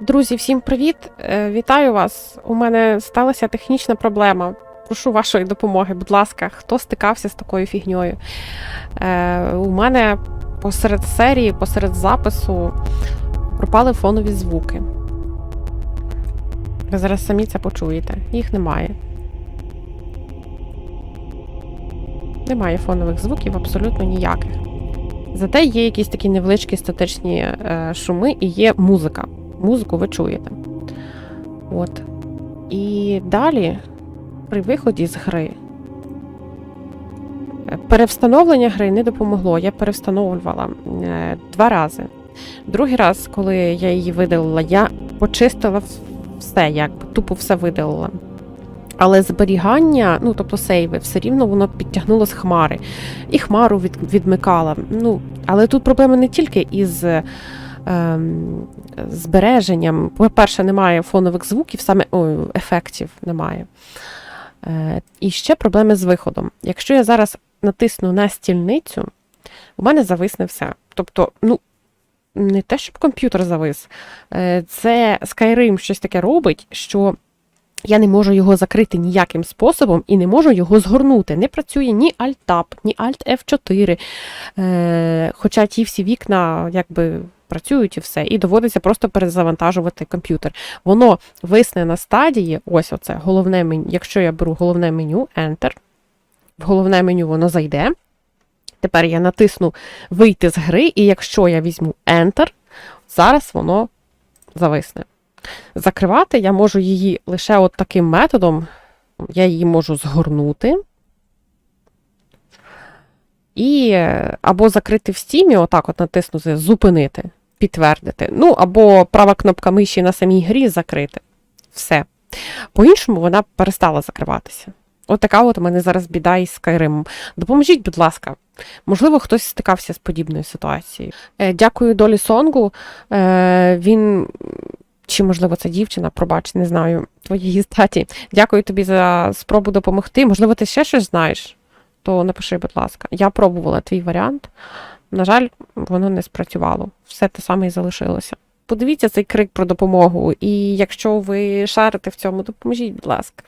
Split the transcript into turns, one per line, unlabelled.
Друзі, всім привіт! Е, Вітаю вас! У мене сталася технічна проблема. Прошу вашої допомоги, будь ласка, хто стикався з такою фігньою? Е, у мене посеред серії, посеред запису пропали фонові звуки. Ви зараз самі це почуєте. Їх немає. Немає фонових звуків абсолютно ніяких. Зате є якісь такі невеличкі статичні е, шуми і є музика. Музику ви чуєте. От. І далі, при виході з гри, е, перевстановлення гри не допомогло. Я перевстановлювала е, два рази. Другий раз, коли я її видалила, я почистила все, якби тупо все видалила. Але зберігання, ну тобто сейви, все рівно воно підтягнуло з хмари. І хмару від, відмикала. Ну, але тут проблема не тільки із збереженням. По-перше, немає фонових звуків, саме ой, ефектів немає. Е, і ще проблеми з виходом. Якщо я зараз натисну на стільницю, у мене зависне все. Тобто, ну, не те, щоб комп'ютер завис, е, це Skyrim щось таке робить, що. Я не можу його закрити ніяким способом і не можу його згорнути. Не працює ні Alt-Tab, ні Alt-F4. Е, хоча ті всі вікна якби працюють і все, і доводиться просто перезавантажувати комп'ютер. Воно висне на стадії, ось оце головне меню. Якщо я беру головне меню, Enter, в головне меню воно зайде. Тепер я натисну вийти з гри, і якщо я візьму Enter, зараз воно зависне. Закривати я можу її лише от таким методом. Я її можу згорнути. І е, або закрити в стімі, отак от натиснути, зупинити, підтвердити. Ну, або права кнопка миші на самій грі закрити. Все. По-іншому вона перестала закриватися. От така от у мене зараз біда із Skyrim. Допоможіть, будь ласка. Можливо, хтось стикався з подібною ситуацією. Е, Дякую Долі Сонгу. Е, Він. Чи, можливо, це дівчина, пробач, не знаю твоєї статі. Дякую тобі за спробу допомогти. Можливо, ти ще щось знаєш, то напиши, будь ласка. Я пробувала твій варіант. На жаль, воно не спрацювало. Все те саме і залишилося. Подивіться цей крик про допомогу, і якщо ви шарите в цьому, допоможіть, будь ласка.